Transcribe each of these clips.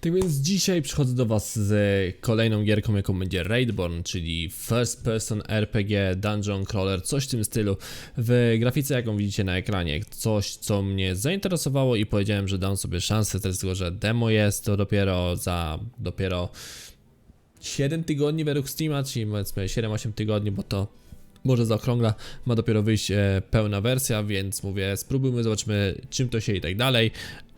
Tak więc dzisiaj przychodzę do Was z kolejną gierką, jaką będzie Raidborn, czyli First Person RPG, Dungeon Crawler, coś w tym stylu. W grafice, jaką widzicie na ekranie, coś co mnie zainteresowało i powiedziałem, że dam sobie szansę, też tego, że demo jest to dopiero za dopiero 7 tygodni według Steama, czyli powiedzmy 7-8 tygodni, bo to może zaokrągla, ma dopiero wyjść e, pełna wersja, więc mówię, spróbujmy, zobaczmy czym to się i tak dalej.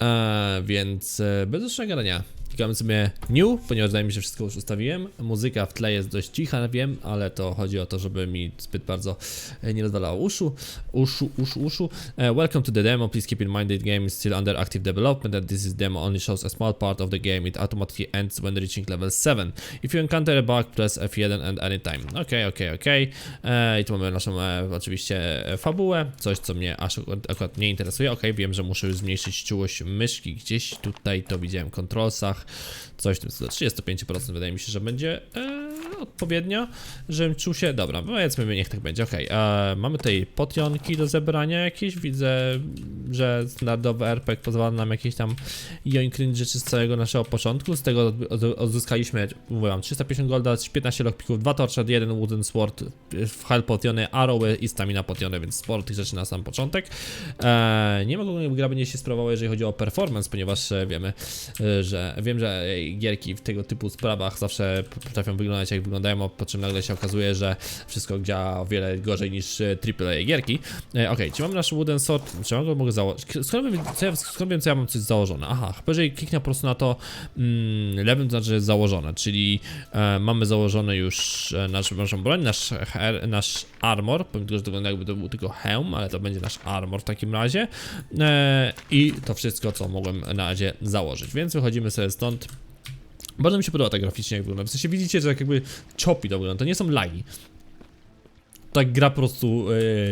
E, więc e, bez dłuższego gadania, klikamy sobie new, ponieważ wydaje mi się, że wszystko już ustawiłem. Muzyka w tle jest dość cicha, wiem, ale to chodzi o to, żeby mi zbyt bardzo e, nie rozwalało uszu, uszu, uszu, uszu. E, welcome to the demo, please keep in mind that the game is still under active development and this is demo only shows a small part of the game, it automatically ends when reaching level 7. If you encounter a bug, press F1 and anytime. Okej, okej, okej. E, I tu mamy naszą oczywiście fabułę, coś co mnie aż akurat, nie interesuje. Okej, wiem, że muszę już zmniejszyć czułość myszki gdzieś tutaj, to widziałem w controlsach, coś w tym stylu. 35% wydaje mi się, że będzie e, odpowiednio, żebym czuł się, dobra, powiedzmy, niech tak będzie, okej. E, Mamy tutaj potionki do zebrania jakieś, widzę, że standardowy RPG pozwala nam jakieś tam joinkryć rzeczy z całego naszego początku, z tego od- od- odzyskaliśmy, mówiłam, 350 golda, 15 lockpików, 2 torcze, 1 wooden sword, health potiony, arrowy i stamina potiony, więc sporo tych rzeczy na sam początek. E, nie mogą gra będzie się sprawować, jeżeli chodzi o performance, ponieważ e, wiemy, e, że wiem, że e, gierki w tego typu sprawach zawsze potrafią wyglądać jak wyglądają, po czym nagle się okazuje, że wszystko działa o wiele gorzej niż e, AAA gierki. E, Okej, czy mam nasz wooden sword? Czy mam go mogę założyć? Skąd wiem, co ja, skąd wiem, co ja mam coś założone? Aha, chyba jeżeli kliknę po prostu na to mm, lewym, to znaczy że założone, czyli e, mamy założony już e, nasz, naszą broń, nasz, her, nasz armor, powiem tylko, że to wygląda jakby to był tylko hełm, ale to będzie nasz armor w takim razie e, i to wszystko, co mogłem na razie założyć, więc wychodzimy sobie stąd. Bardzo mi się podoba ta graficznie jak wygląda, w sensie widzicie, że tak jakby chopi to wygląda, to nie są lagi. Tak gra po prostu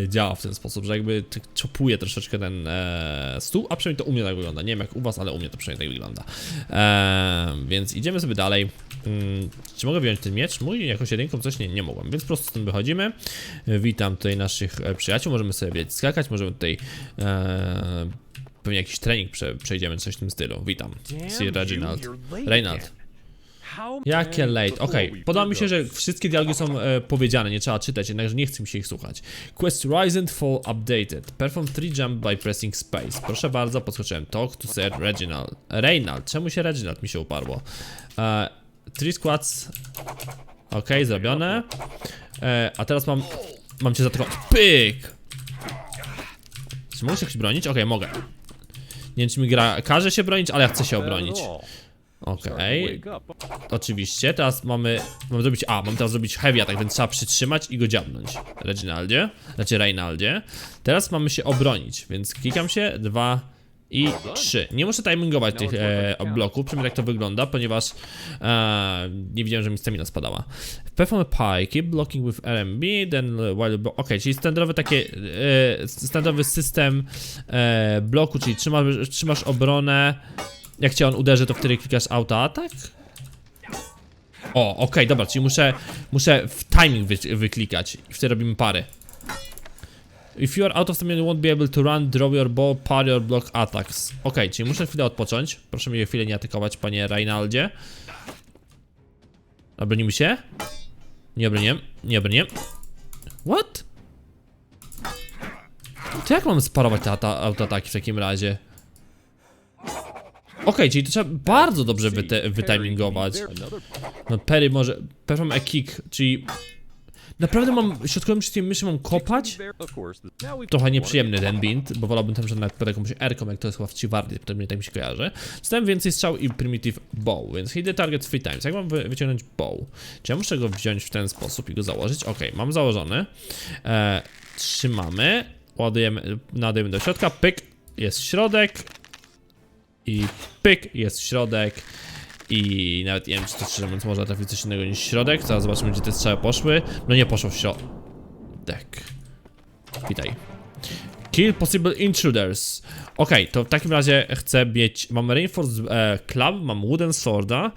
e, działa w ten sposób, że jakby tak czopuje troszeczkę ten e, stół, a przynajmniej to u mnie tak wygląda. Nie wiem jak u was, ale u mnie to przynajmniej tak wygląda. E, więc idziemy sobie dalej. Mm, czy mogę wziąć ten miecz? Mój jakoś jedynką coś nie, nie mogłem, więc po prostu stąd wychodzimy. E, Witam tutaj naszych przyjaciół, możemy sobie wiecie, skakać, możemy tutaj e, pewnie jakiś trening prze, przejdziemy, coś w tym stylu. Witam, Sir Reginald. Reynald. Jakie late? Okej, podoba mi się, że wszystkie dialogi są e, powiedziane, nie trzeba czytać, jednakże nie chce mi się ich słuchać. Quest Rise and Fall Updated. Perform 3 jump by pressing space. Proszę bardzo, podskoczyłem. Talk to Sir Reginald. Reynald, czemu się Reginald mi się uparło? E, three squats. Okej, zrobione. E, a teraz mam. Mam cię zatrącić. Pyk! Czy mogę się jakoś bronić? Okej, mogę. Nie wiem, czy mi gra każe się bronić, ale ja chcę się obronić. Okej. Oczywiście, teraz mamy, mamy zrobić, a, mam teraz zrobić heavy attack, więc trzeba przytrzymać i go dziabnąć. Reginaldzie, znaczy Reynaldzie. Teraz mamy się obronić, więc klikam się, dwa i trzy. Nie muszę timingować tych e, bloków, przynajmniej jak to wygląda, ponieważ e, nie widziałem, że mi stamina spadała. Perform pie, keep blocking with RMB, then while... Ok, czyli standardowy takie, e, standardowy system e, bloku, czyli trzymasz, trzymasz obronę, jak cię on uderzy, to wtedy klikasz auto atak? O, okej, dobra, czyli muszę, muszę w timing wy, wyklikać i wtedy robimy pary. If you are out of stamina, you won't be able to run, draw your bow, parry or block attacks. Okej, czyli muszę chwilę odpocząć. Proszę mnie chwilę nie atakować, panie Reynaldzie. Obronimy się? Nie obroniłem, nie obroniłem. What? To jak mam sparować te ata- autoataki w takim razie? Okej, czyli to trzeba bardzo dobrze wyte- wytimingować. No Perry może... Perform a kick, czyli... Naprawdę mam... Środkowym przyciskiem myszy mam kopać? Trochę nieprzyjemny ten bind, bo wolałbym tam, że nawet pod jakąś R-ką, jak to jest chyba w Chivardy, to mnie tak mi się kojarzy. Dostałem więcej strzał i primitive bow, więc hit the target three times. Jak mam wy wyciągnąć bow? Czy ja muszę go wziąć w ten sposób i go założyć? Okej, mam założony. E, trzymamy, ładujemy, nadajemy do środka, pyk, jest środek, i pyk, jest środek i nawet nie wiem, czy to szczerze mówiąc można trafić coś innego niż środek. Zaraz zobaczymy, gdzie te strzały poszły. No nie poszło w środek. Witaj. Kill possible intruders. Okej, to w takim razie chcę mieć. Mam Reinforced e, Club, mam Wooden Sworda.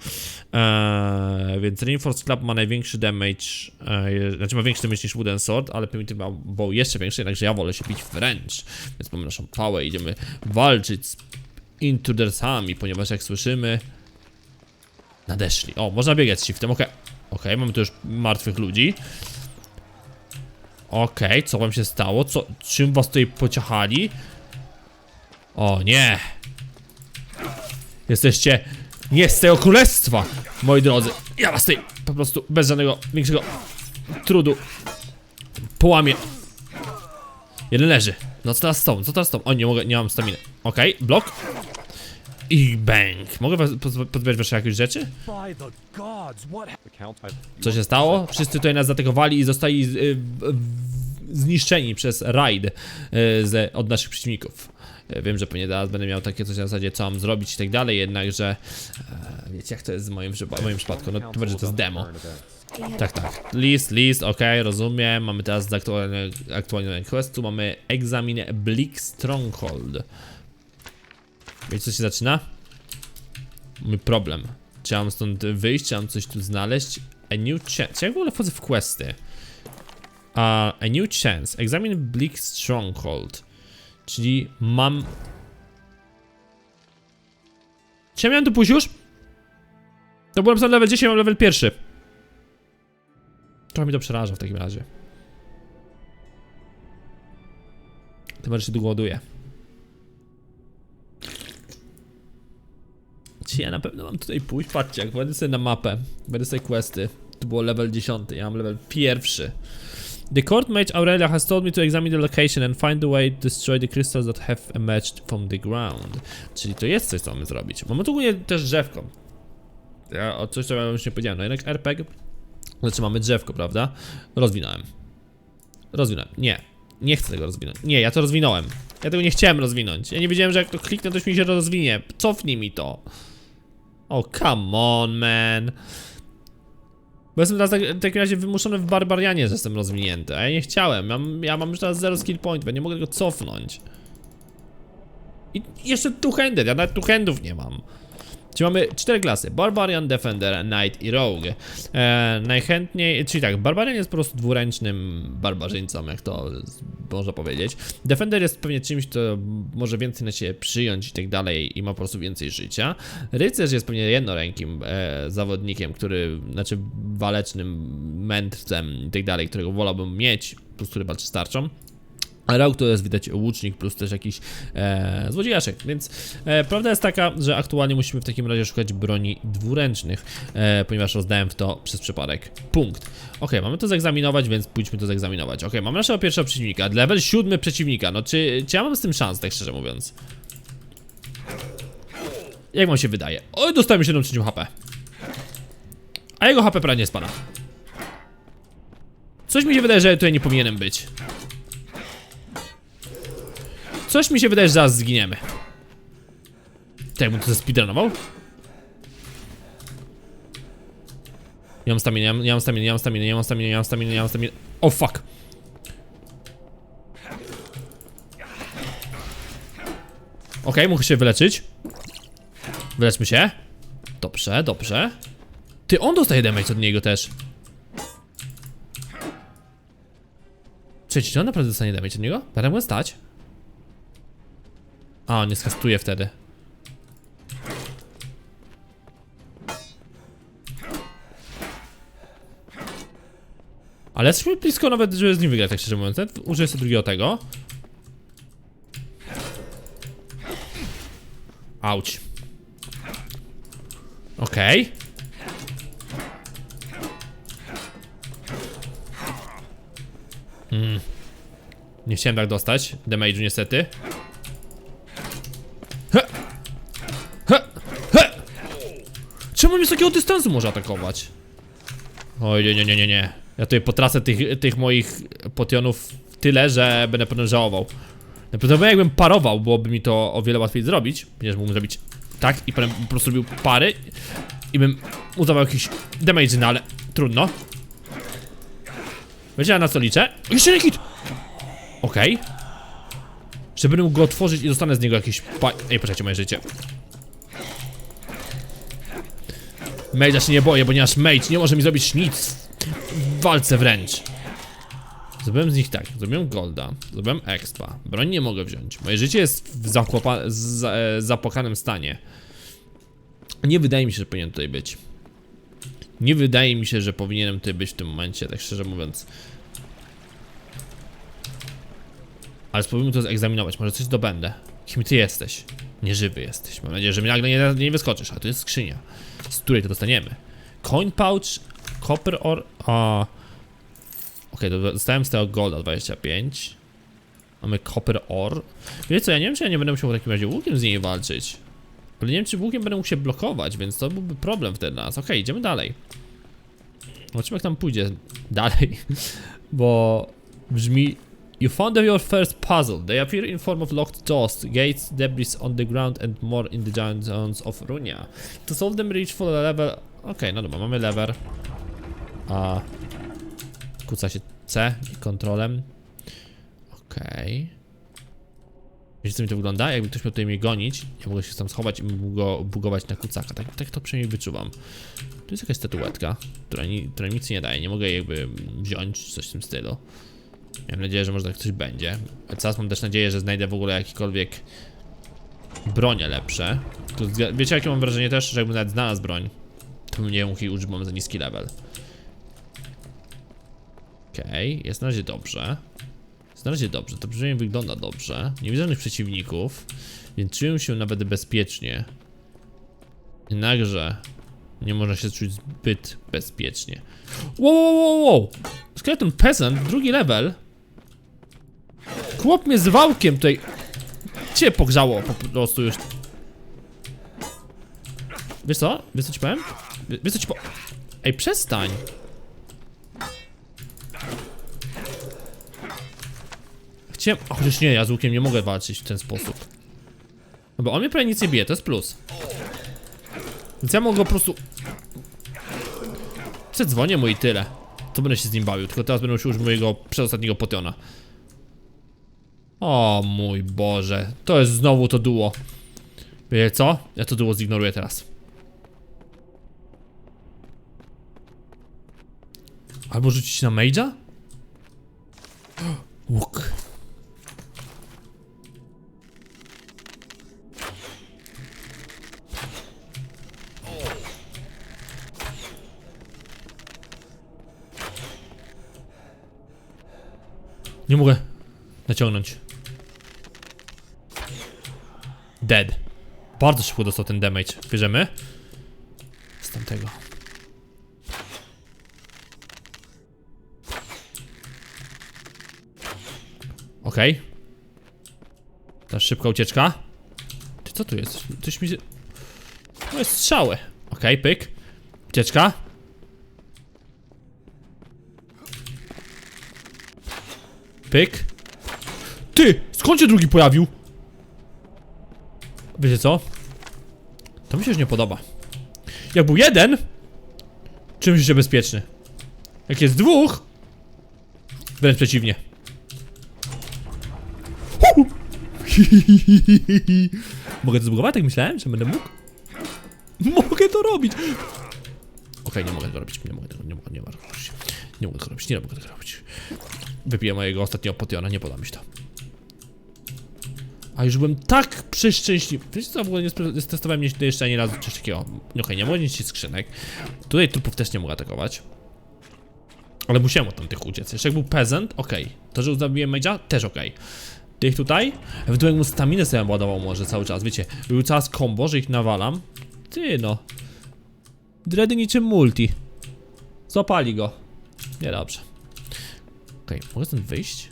E, więc Reinforced Club ma największy damage. E, znaczy ma większy damage niż Wooden Sword, ale Primitive ma bow jeszcze większy, jednakże ja wolę się bić wręcz. Więc mamy naszą pałę, idziemy walczyć z intrudersami, ponieważ jak słyszymy, Nadeszli. O, można biegać z shiftem, okej. Okej, mamy tu już martwych ludzi. Okej, co wam się stało? Co, czym was tutaj pociachali? O nie! Jesteście nie z tego królestwa, moi drodzy. Ja was tutaj po prostu bez żadnego większego trudu połamię. Jeden leży. No co teraz z tą? Co teraz z tą? O, nie mogę, nie mam staminy. Okej, blok. I bang. Mogę was- pozbierać wasze jakieś rzeczy? Co się stało? Wszyscy tutaj nas zaatakowali i zostali y, w- w- zniszczeni przez raid y, z, od naszych przeciwników. Y, Wiem, że pewnie teraz będę miał takie coś na zasadzie, co mam zrobić i tak dalej, jednakże e, wiecie jak to jest w moim, w moim przypadku, no to będzie to jest demo. Tak, tak. List, list, okej, rozumiem. Mamy teraz aktualny questu, mamy egzamin Bleak Stronghold. Wiecie co się zaczyna? Mamy problem. Czy mam stąd wyjść, czy mam coś tu znaleźć? A new chance. Czy w ogóle wchodzę w questy? A a new chance. Egzamin Bleak Stronghold. Czyli mam... Czy ja miałem tu pójść już? To byłem sam level 10, mam level pierwszy. Trochę mi to przeraża w takim razie. Tym bardziej się długo ładuje. Ja na pewno mam tutaj pójść? Patrzcie, jak będę sobie na mapę, będę sobie questy. Tu było level 10, ja mam level pierwszy. The court mage Aurelia has told me to examine the location and find a way to destroy the crystals that have emerged from the ground. Czyli to jest coś, co mamy zrobić. Mamy tu ogólnie też drzewko. Ja o coś, co ja już nie powiedziałem. No jednak RPG znaczy mamy drzewko, prawda? Rozwinąłem. Rozwinąłem. Nie. Nie chcę tego rozwinąć. Nie, ja to rozwinąłem. Ja tego nie chciałem rozwinąć. Ja nie wiedziałem, że jak to kliknę, to mi się rozwinie. Cofnij mi to. Oh, come on, man. Bo jestem teraz tak, w takim razie wymuszony w barbarianie, że jestem rozwinięty. A ja nie chciałem. Ja, ja mam już teraz 0 skill point, nie mogę tego cofnąć. I jeszcze two-handed, ja nawet two-handów nie mam. Czyli mamy cztery klasy: Barbarian, Defender, Knight i Rogue. E, najchętniej, czyli tak, Barbarian jest po prostu dwuręcznym barbarzyńcą, jak to można powiedzieć. Defender jest pewnie czymś, co może więcej na siebie przyjąć i tak dalej i ma po prostu więcej życia. Rycerz jest pewnie jednorękim e, zawodnikiem, który, znaczy walecznym mędrcem i tak dalej, którego wolałbym mieć, plus który walczy z Rogue to jest widać łucznik plus też jakiś e, złodziejaszek, więc e, prawda jest taka, że aktualnie musimy w takim razie szukać broni dwuręcznych, e, ponieważ rozdałem w to przez przypadek punkt. Ok, mamy to zegzaminować, więc pójdźmy to zegzaminować. Ok, mamy naszego pierwszego przeciwnika, level siódmy przeciwnika, no czy, czy ja mam z tym szans, tak szczerze mówiąc? Jak wam się wydaje? Oj, dostałem 7 trzecim HP. A jego HP prawie nie spada. Coś mi się wydaje, że tutaj nie powinienem być. Coś mi się wydaje, że zaraz zginiemy. Tak, jakbym to zespeedrunował? Nie mam staminy, nie mam, staminy, nie mam staminy, nie mam staminy, nie mam staminy, nie mam staminy. O oh, fuck! Okej, muszę się wyleczyć. Wyleczmy się. Dobrze, dobrze. Ty, on dostaje damage od niego też. Czy on naprawdę dostanie damage od niego? Będę mógł stać. A, nie skastuje wtedy. Ale jesteśmy blisko nawet, żeby z nim wygrać, tak szczerze mówiąc. Użyję sobie drugiego tego. Auć. Okej. Mm. Nie chciałem tak dostać. Damage'u niestety. Czemu mnie z takiego dystansu może atakować? Oj, nie, nie, nie, nie, nie. Ja tutaj potracę tych, tych moich potionów tyle, że będę potem żałował. Naprawdę jakbym parował, byłoby mi to o wiele łatwiej zrobić, ponieważ mógłbym zrobić tak i potem po prostu robił pary i bym udawał jakiś damage, no ale trudno. Wiecie na co liczę? Jeszcze jeden hit! Okej. Będę mógł go otworzyć i dostanę z niego jakiś pa... Ej, poczekajcie, moje życie. Mage'a się nie boję, ponieważ Mage nie może mi zrobić nic w walce wręcz. Zrobiłem z nich tak, zrobiłem golda, zrobiłem expa, broń nie mogę wziąć, moje życie jest w za- e, zapłakanym stanie. Nie wydaje mi się, że powinien tutaj być. Nie wydaje mi się, że powinienem tutaj być w tym momencie, tak szczerze mówiąc. Ale spróbujmy to zegzaminować, może coś dobędę. Kim ty jesteś? Nieżywy jesteś. Mam nadzieję, że mi nagle nie, nie wyskoczysz, a tu jest skrzynia, z której to dostaniemy. Coin pouch, copper or... A. Okej, to dostałem z tego golda 25. Mamy copper ore. Wiecie co, ja nie wiem, czy ja nie będę musiał w takim razie łukiem z niej walczyć. Ale nie wiem, czy łukiem będę mógł się blokować, więc to byłby problem wtedy nas. Okej, idziemy dalej. Zobaczymy, jak tam pójdzie dalej. Bo brzmi... You found your first puzzle. They appear in form of locked doors, gates, debris on the ground and more in the zones of Runia. To solve them reach for a level... Okej, no dobra, mamy lever. A... Kuca się C i kontrolem. Okej. Wiecie co mi to wygląda? Jakby ktoś miał tutaj mnie gonić, ja mogę się tam schować i go bugować na kucaka. Tak, tak to przynajmniej wyczuwam. Tu jest jakaś statuetka, która, ni która nic nie daje. Nie mogę jakby wziąć, coś w tym stylu. Mam nadzieję, że może tak coś będzie. A teraz mam też nadzieję, że znajdę w ogóle jakikolwiek bronie lepsze. Tu, wiecie jakie mam wrażenie też, że jakbym nawet znalazł broń, to bym nie jej użyć, bo mam za niski level. Okej, jest na razie dobrze. Jest na razie dobrze, to brzmienie wygląda dobrze. Nie widzę żadnych przeciwników, więc czuję się nawet bezpiecznie. Jednakże nie można się czuć zbyt bezpiecznie. Wow, wow, wow, wow! Skeleton Peasant, drugi level. Chłop mnie z wałkiem tutaj. Cię pogrzało po prostu już. Wiesz co? Wiesz co ci powiem? Wie- Wiesz co ci po... Ej, przestań! Chciałem... O, chociaż nie, ja z łukiem nie mogę walczyć w ten sposób. No bo on mnie prawie nic nie bije, to jest plus. Więc ja mogę po prostu... Przedzwonię mu i tyle. To będę się z nim bawił, tylko teraz będę musiał użyć mojego przedostatniego potiona. O mój Boże, to jest znowu to duo. Wiecie co? Ja to duo zignoruję teraz. Albo rzucić na Mage'a? Łuk. Nie mogę naciągnąć. Dead. Bardzo szybko dostał ten damage. Bierzemy? Z tamtego. Okej. Okay. Ta szybka ucieczka. Ty co tu jest? Coś mi się... To jest strzały. Okej, okay, pyk. Ucieczka. Pyk. Ty! Skąd się drugi pojawił? Wiecie co? To mi się już nie podoba. Jak był jeden, czymś się bezpieczny. Jak jest dwóch, wręcz przeciwnie. Mogę to zbugować? Tak myślałem, że będę mógł? Mogę to robić! Okej, nie mogę tego robić, nie mogę tego, nie mogę, nie mogę. Nie mogę tego robić, nie mogę tego robić. Wypiję mojego ostatniego potiona, nie poda mi się to. A już byłem tak przeszczęśliwy. Wiecie co, w ogóle nie nie testowałem jeszcze ani razu coś takiego. Okej, nie mogę nic skrzynek. Tutaj trupów też nie mogę atakować. Ale musiałem od tamtych uciec. Jeszcze jak był peasant, okej. To, że zabiłem Mage'a, też okej. Tych tutaj, ewentualnie mu staminę sobie ładował może cały czas, wiecie. Był cały combo, że ich nawalam. Ty no. Dredy niczym multi. Złapali go. Niedobrze. Okej, mogę stąd wyjść?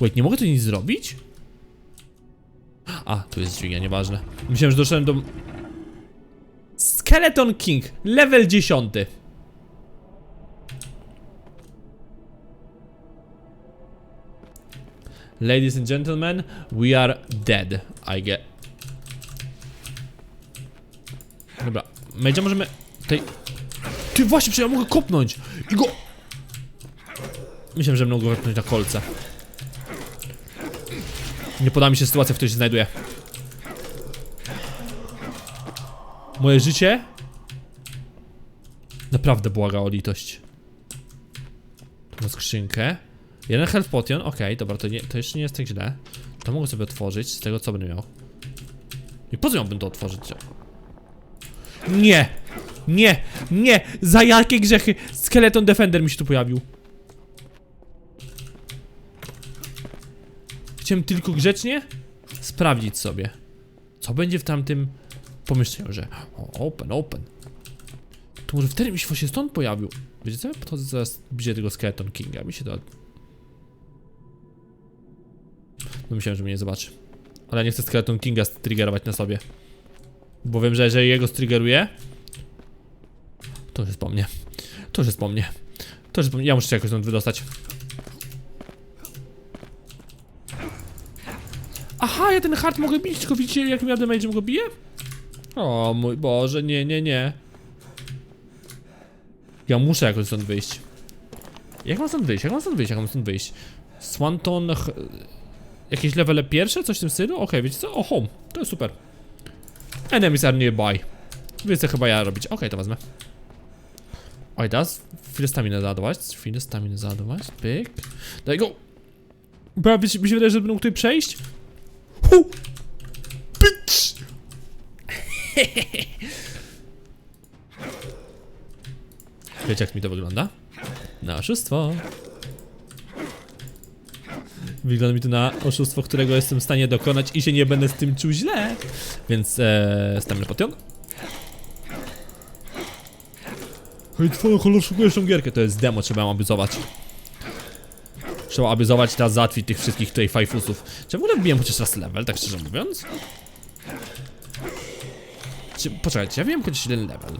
Wait, nie mogę tu nic zrobić? A, tu jest dźwignia, nieważne. Myślałem, że doszedłem do... Skeleton King, level 10. Ladies and gentlemen, we are dead, I get. Dobra, Major możemy tutaj... Ty właśnie, przecież ja mogę kopnąć i go... Myślałem, że mogę go wepchnąć na kolce. Nie poda mi się sytuacja, w której się znajduję. Moje życie naprawdę błaga o litość. Tu na skrzynkę. Jeden health potion, okej, dobra, to, nie, to jeszcze nie jest tak źle. To mogę sobie otworzyć z tego, co będę miał. I po co miałbym to otworzyć? Nie! Nie, nie, za jakie grzechy? Skeleton Defender mi się tu pojawił. Chciałem tylko grzecznie sprawdzić sobie, co będzie w tamtym pomieszczeniu, że open, open. To może wtedy mi się właśnie stąd pojawił. Wiecie co? Podchodzę zaraz bliżej tego Skeleton Kinga, mi się to... No myślałem, że mnie nie zobaczy. Ale nie chcę Skeleton Kinga striggerować na sobie. Bo wiem, że jeżeli jego striggeruje, to już jest po mnie. To już jest po mnie. To już jest po mnie. Ja muszę się jakoś stąd wydostać. Aha, ja ten hard mogę bić, tylko widzicie jakim ja damage go biję? O mój Boże, nie, nie, nie. Ja muszę jakoś stąd wyjść. Jak mam stąd wyjść? Jak mam stąd wyjść? Jak mam stąd wyjść? Swanton... Jakieś levele pierwsze? Coś w tym stylu? Okej, wiecie co? O, home. To jest super. Enemies are nearby. Więc to chyba ja robić. Okej, to wezmę. Oj, teraz chwilę stamina załadować. Chwilę stamina załadować. Pyk. Daj go. Bo mi się wydaje, że mógł tutaj przejść. Hu! Bitch! Wiecie jak mi to wygląda? Na oszustwo. Wygląda mi to na oszustwo, którego jestem w stanie dokonać i się nie będę z tym czuł źle. Więc e, stamina potion. Hej, twoją kolor szukujesz tą gierkę, to jest demo, trzeba ją abuzować. Trzeba abuzować teraz załatwić tych wszystkich tutaj fajfusów. Czy w ogóle wbiłem chociaż raz level, tak szczerze mówiąc? Czy, poczekajcie, ja wiem chociaż jeden level.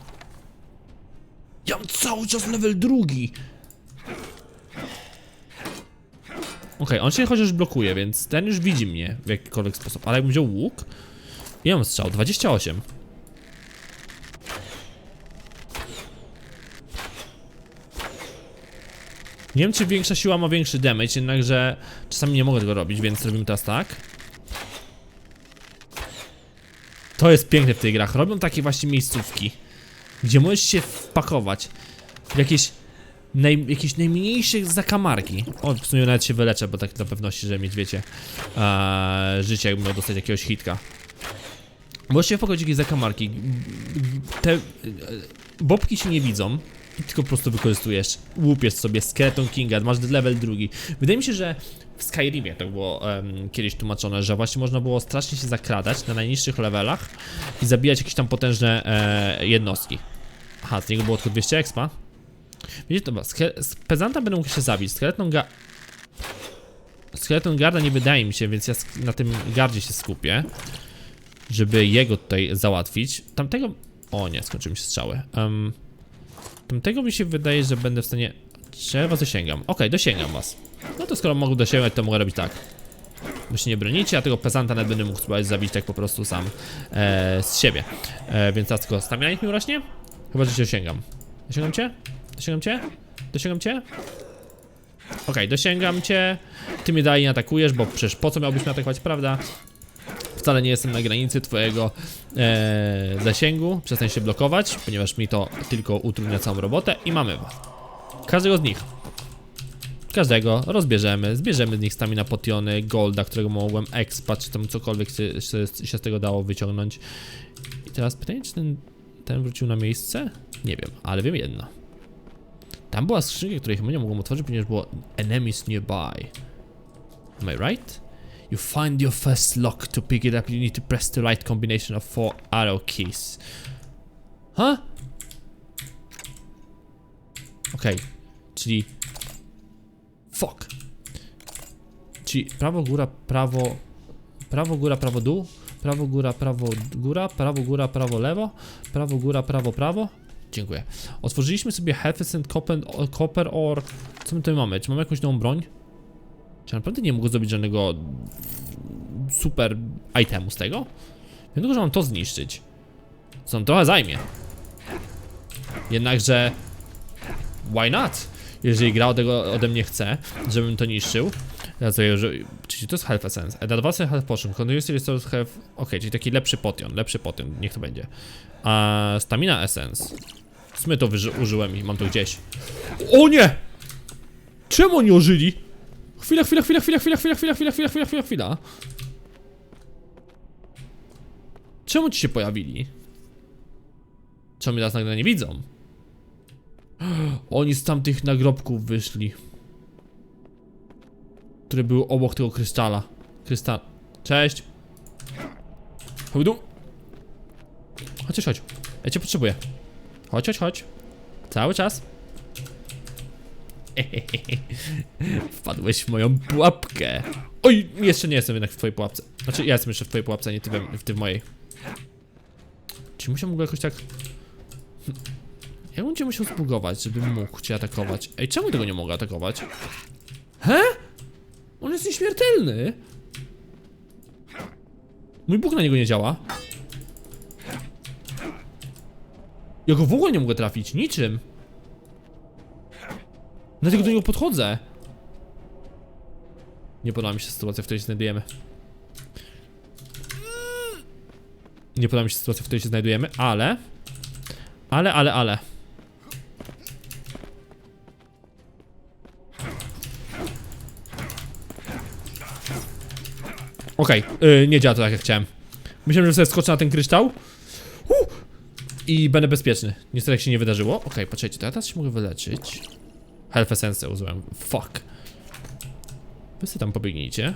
Ja mam cały czas level drugi. Okej, on się chociaż blokuje, więc ten już widzi mnie w jakikolwiek sposób. Ale jakbym wziął łuk... Ile mam strzał? 28. Nie wiem, czy większa siła ma większy damage, jednakże czasami nie mogę tego robić, więc robimy teraz tak. To jest piękne w tych grach. Robią takie właśnie miejscówki, gdzie możesz się wpakować w jakieś, naj, jakieś najmniejsze zakamarki. O, w sumie nawet się wyleczę, bo tak dla pewności, że mieć, wiecie, e, życie, jakbym miał dostać jakiegoś hitka. Możesz się wpakować w jakieś zakamarki. Te e, bobki się nie widzą. I tylko po prostu wykorzystujesz, łupiesz sobie Skeleton Kinga, masz level drugi. Wydaje mi się, że w Skyrimie to było em, kiedyś tłumaczone, że właśnie można było strasznie się zakradać na najniższych levelach i zabijać jakieś tam potężne e, jednostki. Aha, z niego było tylko 200 expa. Widzicie, to z Pezanta będę mógł się zabić, Skeleton ga... Skeleton Garda nie wydaje mi się, więc ja na tym gardzie się skupię. Żeby jego tutaj załatwić. Tamtego... O nie, skończyły mi się strzały. Um, Tamtego mi się wydaje, że będę w stanie... Ja was dosięgam? Okej, dosięgam was. No to skoro mogę dosięgać, to mogę robić tak. Bo się nie bronicie, a tego pezanta nawet będę mógł spróbować zabić tak po prostu sam e, z siebie. E, więc teraz tylko stamina niech mi rośnie? Chyba, że cię dosięgam. Dosięgam cię? Dosięgam cię? Dosięgam cię? Okej, dosięgam cię. Ty mnie dalej nie atakujesz, bo przecież po co miałbyś mnie atakować, prawda? Wcale nie jestem na granicy twojego e, zasięgu. Przestań się blokować, ponieważ mi to tylko utrudnia całą robotę i mamy was. Każdego z nich. Każdego rozbierzemy, zbierzemy z nich stamina potiony, golda, którego mogłem expa, czy tam cokolwiek się, się, z tego dało wyciągnąć. I teraz pytanie, czy ten, ten wrócił na miejsce? Nie wiem, ale wiem jedno. Tam była skrzynka, której chyba nie mogłem otworzyć, ponieważ było enemies nearby. Am I right? You find your first lock. To pick it up, you need to press the right combination of four arrow keys. Huh? Okej, czyli... Fuck. Czyli prawo, góra, prawo... Prawo, góra, prawo, dół. Prawo, góra, prawo, góra. Prawo, góra, prawo, lewo. Prawo, góra, prawo, prawo. Dziękuję. Otworzyliśmy sobie Hefficent Copper, Copper or... Co my tutaj mamy? Czy mamy jakąś nową broń? Czy naprawdę nie mogę zrobić żadnego super itemu z tego? Tylko, że mam to zniszczyć. Co nam trochę zajmie. Jednakże... Why not? Jeżeli gra tego ode mnie chce, żebym to niszczył. Sobie, że... Czyli to jest Health Essence. Add Advanced Health Potion. Continuously restores health... Ok, czyli taki lepszy potion. Lepszy potion. Niech to będzie. A Stamina Essence. W to użyłem i mam to gdzieś. O nie! Czemu oni ożyli? Chwila, chwila, chwila, chwila, chwila, chwila, chwila, chwila, chwila, chwila, chwila. Czemu ci się pojawili? Czemu mnie teraz nagle nie widzą? Oni z tamtych nagrobków wyszli. Które były obok tego krystala. Krystal. Cześć. Chodź. Chodź, chodź, chodź. Ja cię potrzebuję. Chodź, chodź, chodź. Cały czas. Wpadłeś w moją pułapkę. Oj, jeszcze nie jestem jednak w twojej pułapce. Znaczy, ja jestem jeszcze w twojej pułapce, nie ty, w ty w mojej. Czy musiał mógł jakoś tak... Hm. Ja bym cię musiał zbugować, żebym mógł cię atakować. Ej, czemu tego nie mogę atakować? He? On jest nieśmiertelny. Mój Bóg na niego nie działa. Ja go w ogóle nie mogę trafić, niczym. Dlatego do niego podchodzę. Nie podoba mi się sytuacja, w której się znajdujemy. Nie podoba mi się sytuacja, w której się znajdujemy, ale... Ale, ale, ale... Okej, yy, nie działa to tak jak chciałem. Myślałem, że sobie skoczę na ten kryształ. Uh! I będę bezpieczny. Niestety jak się nie wydarzyło. Okej, poczekajcie, to ja teraz się mogę wyleczyć. Health Essence użyłem. Fuck. Wy sobie tam pobiegnijcie.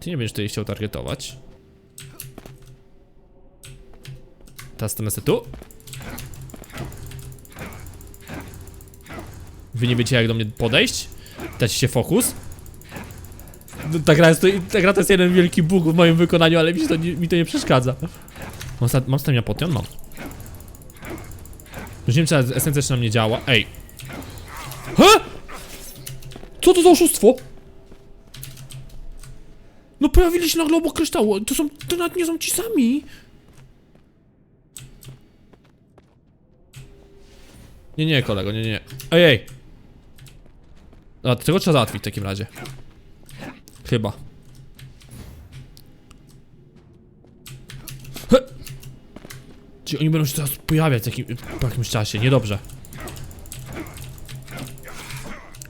Ty nie będziesz tutaj chciał targetować. Teraz sobie tu. Wy nie wiecie jak do mnie podejść? Dać się fokus. No, ta, gra jest to, ta gra to jest jeden wielki bóg w moim wykonaniu, ale mi, się to, nie, mi to nie przeszkadza. Mam, sta- mam stamina potion? Mam. Już nie wiem, czy esencja jeszcze na mnie działa. Ej. Co to za oszustwo? No pojawili się nagle obok kryształu. To są, to nawet nie są ci sami. Nie, nie, kolego, nie, nie. Ej, ej. A tego trzeba załatwić w takim razie. Chyba. He! Czyli oni będą się teraz pojawiać w jakim, po jakimś czasie, niedobrze.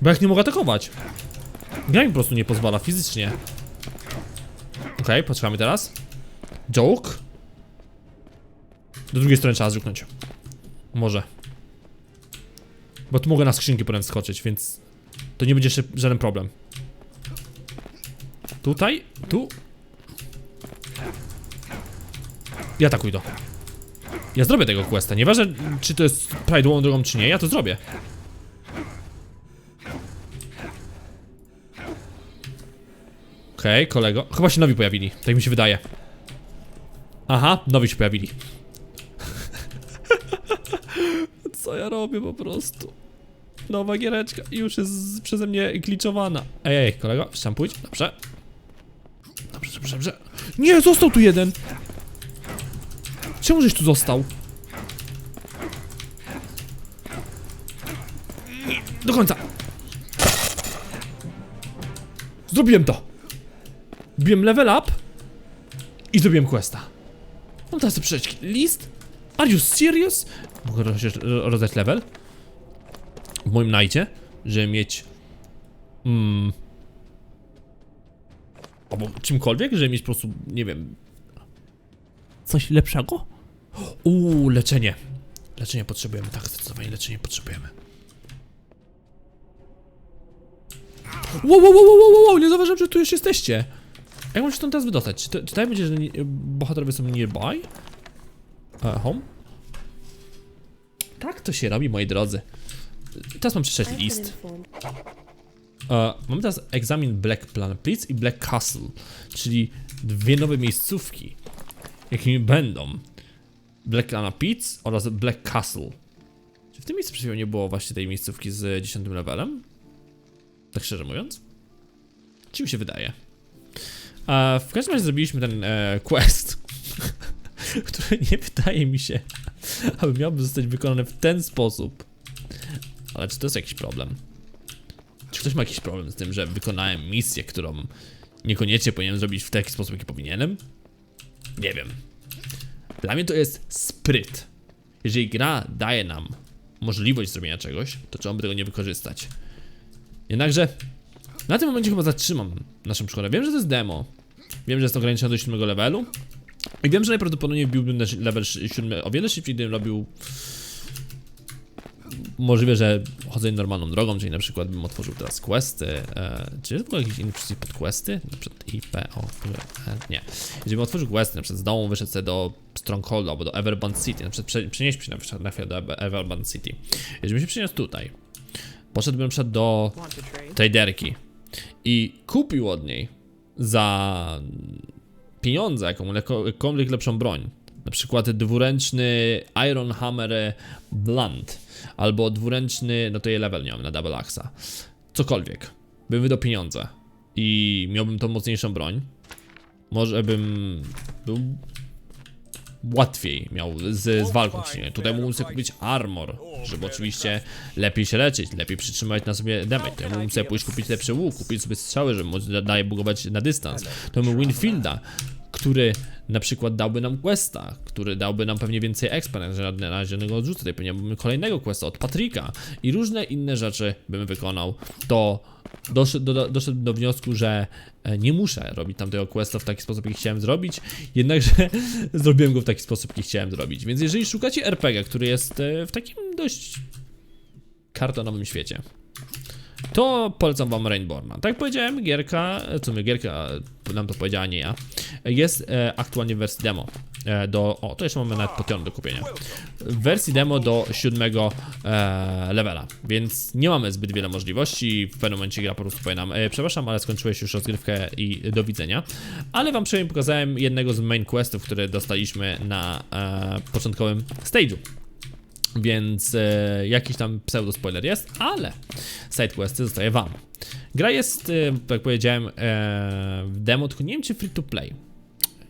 Bo jak nie mogę atakować. Gra mi po prostu nie pozwala fizycznie. Okej, poczekamy teraz. Joke. Do drugiej strony trzeba zrzucnąć. Może. Bo tu mogę na skrzynki potem skoczyć, więc to nie będzie żaden problem. Tutaj, tu. I atakuj to. Ja zrobię tego questa. Nieważne, czy to jest prawidłową drogą, czy nie, ja to zrobię. Okej, okay, kolego. Chyba się nowi pojawili, tak mi się wydaje. Aha, nowi się pojawili. Co ja robię po prostu? Nowa giereczka i już jest przeze mnie kliczowana. Ej, ej, kolego, chcę pójść? Dobrze. Dobrze, dobrze, dobrze. Nie, został tu jeden! Czemu żeś tu został? Do końca! Zrobiłem to! Biłem level up i zrobiłem questa. Mam teraz przeczytać list? Are you serious? Mogę roz- rozdać level? W moim najcie, żeby mieć... Mm, albo czymkolwiek, żeby mieć po prostu, nie wiem... Coś lepszego? Uuu, leczenie. Leczenie potrzebujemy, tak, zdecydowanie leczenie potrzebujemy. Wow, wow, wow, wow, wow, wow, nie zauważyłem, że tu już jesteście. Jak mam się stąd teraz wydostać? Czy, to, czy tutaj będzie, że nie, bohaterowie są nearby? E, home? Tak to się robi, moi drodzy. Teraz mam przeczytać list. E, mamy teraz egzamin Black Planet Blitz i Black Castle, czyli dwie nowe miejscówki, jakimi będą Black Planet Blitz oraz Black Castle. Czy w tym miejscu przed nie było właśnie tej miejscówki z 10 levelem? Tak szczerze mówiąc? Czy mi się wydaje? E, w każdym razie zrobiliśmy ten e, quest, który nie wydaje mi się, aby miałby zostać wykonany w ten sposób. Ale czy to jest jakiś problem? Czy ktoś ma jakiś problem z tym, że wykonałem misję, którą niekoniecznie powinienem zrobić w taki sposób, jaki powinienem? Nie wiem. Dla mnie to jest spryt. Jeżeli gra daje nam możliwość zrobienia czegoś, to czemu by tego nie wykorzystać? Jednakże na tym momencie chyba zatrzymam naszą przygodę. Wiem, że to jest demo. Wiem, że jest ograniczone do 7 levelu. I wiem, że najprawdopodobniej wbiłbym level 7 o wiele szybciej, gdybym robił możliwe, że chodzę normalną drogą, czyli na przykład bym otworzył teraz questy. E, czy jest w ogóle jakiś inny przycisk pod questy? Na przykład IP, o, e, nie. Jeżeli bym otworzył questy, na przykład z domu wyszedł sobie do Strongholdu albo do Everband City, na przykład prze- przenieśmy się na przykład na chwilę do Ever- Everband City. Jeżeli bym się przeniósł tutaj, poszedłbym przykład do traderki i kupił od niej za pieniądze jakąkolwiek lepszą broń. Na przykład dwuręczny Iron Hammer Blunt albo dwuręczny, no to je level nie mam na Double Axa. Cokolwiek. Bym wydał pieniądze i miałbym tą mocniejszą broń. Może bym był łatwiej miał z, z walką czy nie. Tutaj mógłbym sobie kupić armor, żeby oczywiście lepiej się leczyć, lepiej przytrzymać na sobie damage. Ja mógłbym sobie pójść kupić lepszy łuk, kupić sobie strzały, żeby móc da- dalej bugować na dystans. To mamy Winfielda, który na przykład dałby nam questa, który dałby nam pewnie więcej expa, na razie- żadnego odrzucę, tutaj pewnie bym kolejnego questa od Patryka i różne inne rzeczy bym wykonał, to doszedł do, doszedł do wniosku, że e, nie muszę robić tamtego questa w taki sposób, jaki chciałem zrobić, jednakże zrobiłem go w taki sposób, jaki chciałem zrobić. Więc jeżeli szukacie RPG, który jest e, w takim dość kartonowym świecie, to polecam wam Rainborna. Tak jak powiedziałem, gierka, co my, gierka nam to powiedziała, nie ja, jest e, aktualnie w wersji demo. E, do, o, to jeszcze mamy nawet potion do kupienia. W wersji demo do siódmego e, levela, więc nie mamy zbyt wiele możliwości. W pewnym momencie gra po prostu powie nam, e, przepraszam, ale skończyłeś już rozgrywkę i do widzenia. Ale wam przynajmniej pokazałem jednego z main questów, które dostaliśmy na e, początkowym stage'u. Więc e, jakiś tam pseudo spoiler jest, ale sidequesty zostaje wam. Gra jest, e, jak powiedziałem, e, w demo, tylko nie wiem czy free to play.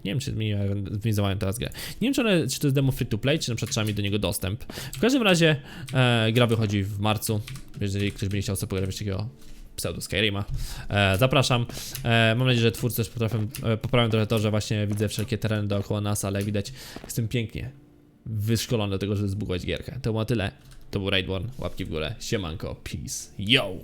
Nie wiem, czy zmieniłem- teraz grę. Nie wiem, czy, one, czy to jest demo free to play, czy na przykład trzeba mieć do niego dostęp. W każdym razie e, gra wychodzi w marcu. Jeżeli ktoś będzie chciał sobie pograć takiego pseudo Skyrima. E, zapraszam. E, mam nadzieję, że twórcy też potrafią, e, poprawią trochę to, że właśnie widzę wszelkie tereny dookoła nas, ale widać, jestem pięknie wyszkolony do tego, żeby zbugować gierkę. To było tyle. To był Raidborn. Łapki w górę. Siemanko. Peace. Yo!